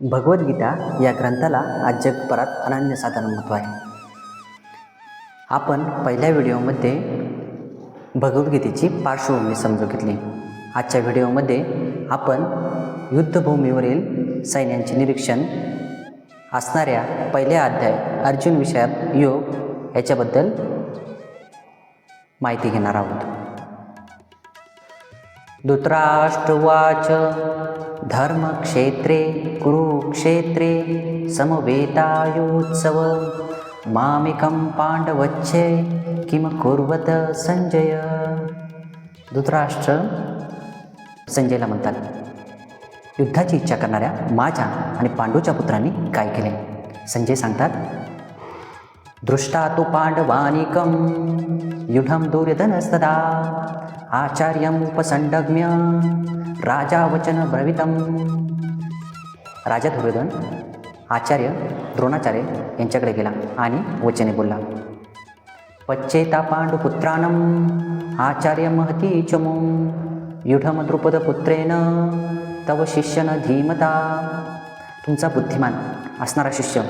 भगवद्गीता या ग्रंथाला आज जगभरात अनन्यसाधारण महत्त्व आहे. आपण पहिल्या व्हिडिओमध्ये भगवद्गीतेची पार्श्वभूमी समजून घेतली. आजच्या व्हिडिओमध्ये आपण युद्धभूमीवरील सैन्यांचे निरीक्षण असणाऱ्या पहिल्या अध्याय अर्जुन विषयात योग याच्याबद्दल माहिती घेणार आहोत. धृतराष्ट्रवाच। धर्मक्षेत्रे कुरुक्षेत्रे समवेतायोत्सव। मामिकं पांडवच्छे किं कुर्वत संजय। धृतराष्ट्र संजयला म्हणतात युद्धाची इच्छा करणाऱ्या माझ्या आणि पांडूच्या पुत्रांनी काय केले? संजय सांगतात दृष्टा तु पांडवानिकं युढं दुर्योधनस्तदा आचार्यम् उपसंडग्म्य राजा वचन ब्रवितम राजा दुर्योधन आचार्य द्रोणाचार्य यांच्याकडे गेला आणि वचने बोलला पच्चेता पांडुपुत्रानं आचार्य महती चमो युढम द्रुपदपुत्रेन तव शिष्यन धीमता। तुमचा बुद्धिमान असणारा शिष्य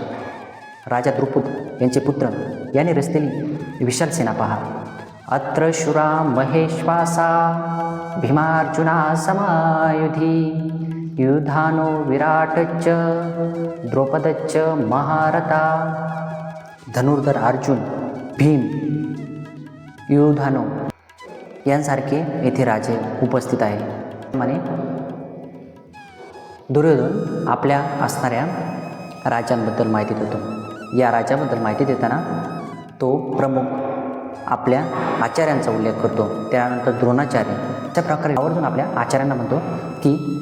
राजा द्रुपद यांचे पुत्र याने रचलेली विशाल सेना पहा। अत्र शुरा महेश्वासा भीमार्जुना समायुधी युधानो विराटच्च द्रौपदच्च महारथा धनुर्धर अर्जुन भीम युधानो यांसारखे येथे राजे उपस्थित आहे म्हणे दुर्योधन आपल्या असणाऱ्या राजांबद्दल माहिती देतो. या राजाबद्दल माहिती देताना तो प्रमुख आपल्या आचार्यांचा उल्लेख करतो. त्यानंतर द्रोणाचार्य. अशा प्रकारे आवर्जून आपल्या आचार्यांना म्हणतो की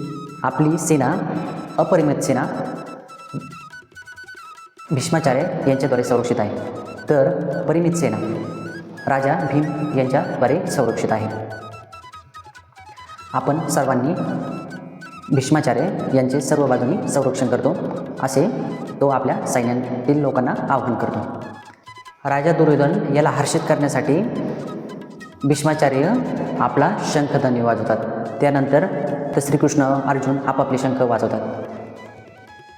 आपली सेना अपरिमित सेना भीष्माचार्य यांच्याद्वारे संरक्षित आहे. तर परिमित सेना राजा भीम यांच्याद्वारे संरक्षित आहे. आपण सर्वांनी भीष्माचार्य यांचे सर्व बाजूंनी संरक्षण करतो. असे तो आपल्या सैन्यातील लोकांना आवाहन करतो. राजा दुर्योधन याला हर्षित करण्यासाठी भीष्माचार्य आपला शंखध्वनी वाजवतात. त्यानंतर तर श्रीकृष्ण अर्जुन आपापले शंख वाजवतात.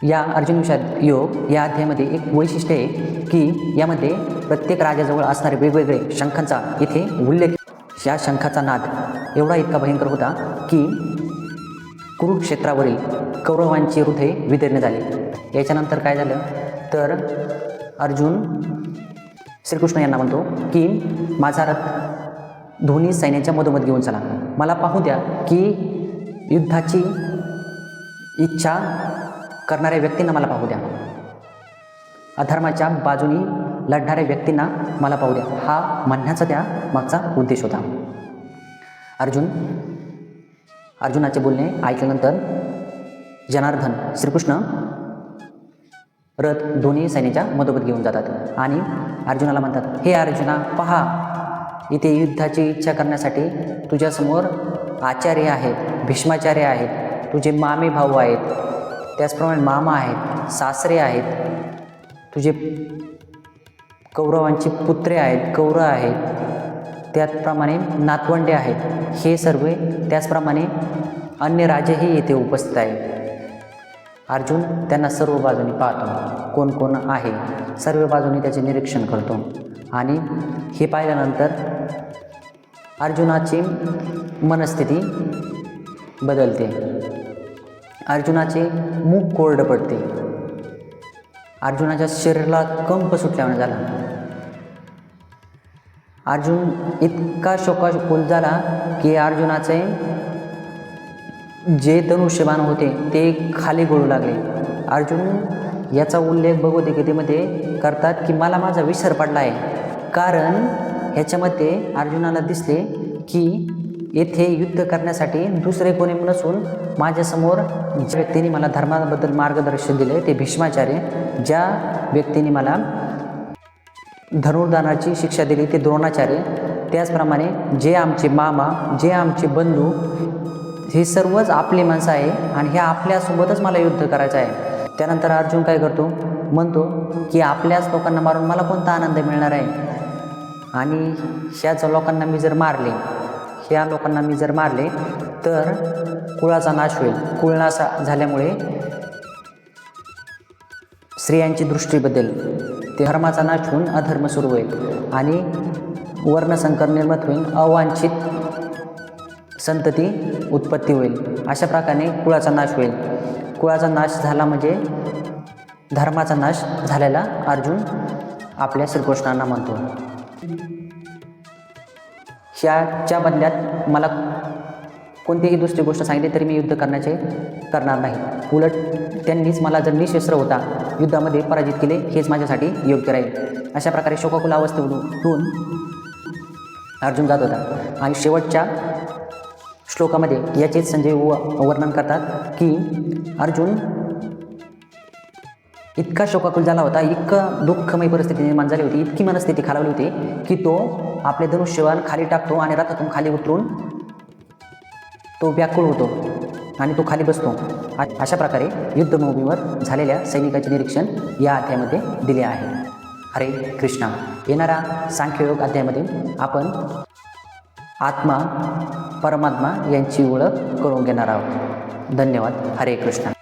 या अर्जुन विषयात योग या अध्यायामध्ये एक वैशिष्ट्य आहे की यामध्ये प्रत्येक राजाजवळ असणारे वेगवेगळे शंखांचा इथे उल्लेख या शंखाचा नाद एवढा इतका भयंकर होता की कुरुक्षेत्रावरील कौरवांची हृदय विदीर्ण झाली याच्यानंतर काय झालं? तर अर्जुन श्रीकृष्ण यांना म्हणतो की माझा रथ दोन्ही सैन्याच्या मधोमध घेऊन चला. मला पाहू द्या की युद्धाची इच्छा करणाऱ्या व्यक्तींना मला पाहू द्या. अधर्माच्या बाजूनी लढणाऱ्या व्यक्तींना मला पाहू द्या. हा म्हणण्याचा त्या मागचा उद्देश होता. अर्जुन अर्जुनाचे बोलणे ऐकल्यानंतर जनार्दन श्रीकृष्ण रथ दोन्ही सैन्याच्या मधोमध घेऊन जातात आणि अर्जुनाला म्हणतात हे अर्जुना पहा इथे युद्धाची इच्छा करण्यासाठी तुझ्यासमोर आचार्य आहेत भीष्माचार्य आहेत तुझे मामे भाऊ आहेत त्याचप्रमाणे मामा आहेत सासरे आहेत तुझे कौरवांची पुत्रे आहेत कौरव आहेत त्याचप्रमाणे नातवंडे आहेत हे सर्व त्याचप्रमाणे अन्य राजेही येथे उपस्थित आहेत. अर्जुन त्यांना सर्व बाजूनी पाहतो. कोण कोण आहे सर्व बाजूनी त्याचे निरीक्षण करतो. आणि हे पाहिल्यानंतर अर्जुनाची मनस्थिती बदलते. अर्जुनाचे मुख कोरडं पडते. अर्जुनाच्या शरीराला कंप सुटल्यामुळे झाला. अर्जुन इतका शोकाकुल झाला की अर्जुनाचे जे धनुष्यबाण होते ते खाली गळू लागले. अर्जुन याचा उल्लेख भगवद्गीतेमध्ये करतात की मला माझा विसर पडला आहे. कारण ह्याच्यामध्ये अर्जुनाला दिसले की येथे युद्ध करण्यासाठी दुसरे कोणी नसून माझ्यासमोर ज्या व्यक्तीने मला धर्माबद्दल मार्गदर्शन दिले ते भीष्माचार्य ज्या व्यक्तीने मला धनुर्दानाची शिक्षा दिली ते द्रोणाचार्य. त्याचप्रमाणे जे आमचे मामा जे आमचे बंधू हे सर्वच आपली माणसं आहे आणि ह्या आपल्यासोबतच मला युद्ध करायचं आहे. त्यानंतर अर्जुन काय करतो? म्हणतो की आपल्याच लोकांना मारून मला कोणता आनंद मिळणार आहे? आणि ह्याच लोकांना मी जर मारले ह्या लोकांना मी जर मारले तर कुळाचा नाश होईल. कुळनाश झाल्यामुळे स्त्रियांची दृष्टी बदल. ते धर्माचा नाश होऊन अधर्म सुरू होईल. आणि वर्णसंकर निर्मित होईल अवांछित संतती उत्पत्ती होईल. अशा प्रकारे कुळाचा नाश होईल. कुळाचा नाश झाला म्हणजे धर्माचा नाश झालेला अर्जुन आपल्या श्रीकृष्णांना म्हणतो. ह्याच्या बदल्यात मला कोणतीही दुसरी गोष्ट सांगितली तरी मी युद्ध करण्याचे करणार नाही. उलट त्यांनीच मला जर निशस्त्र होता युद्धामध्ये पराजित केले हेच माझ्यासाठी योग्य राहील. अशा प्रकारे शोकाकुल अवस्थेतून अर्जुन जात होता. आणि शेवटच्या श्लोकामध्ये याचेच संजय व वर्णन करतात की अर्जुन इतका शोकाकुल झाला होता इतकं दुःखमय परिस्थिती निर्माण झाली होती इतकी मनस्थिती खालावली होती की तो आपले धनुष्यवान खाली टाकतो आणि रथातून खाली उतरून तो व्याकुळ होतो आणि तो खाली बसतो. अशा प्रकारे युद्धभूमीवर झालेल्या सैनिकाचे निरीक्षण या अध्यायामध्ये दिले आहे. हरे कृष्णा. येणारा सांख्ययोग अध्यायामध्ये आपण आत्मा परमात्मा यांची ओळख करून घेणार आहोत. धन्यवाद. हरे कृष्णा.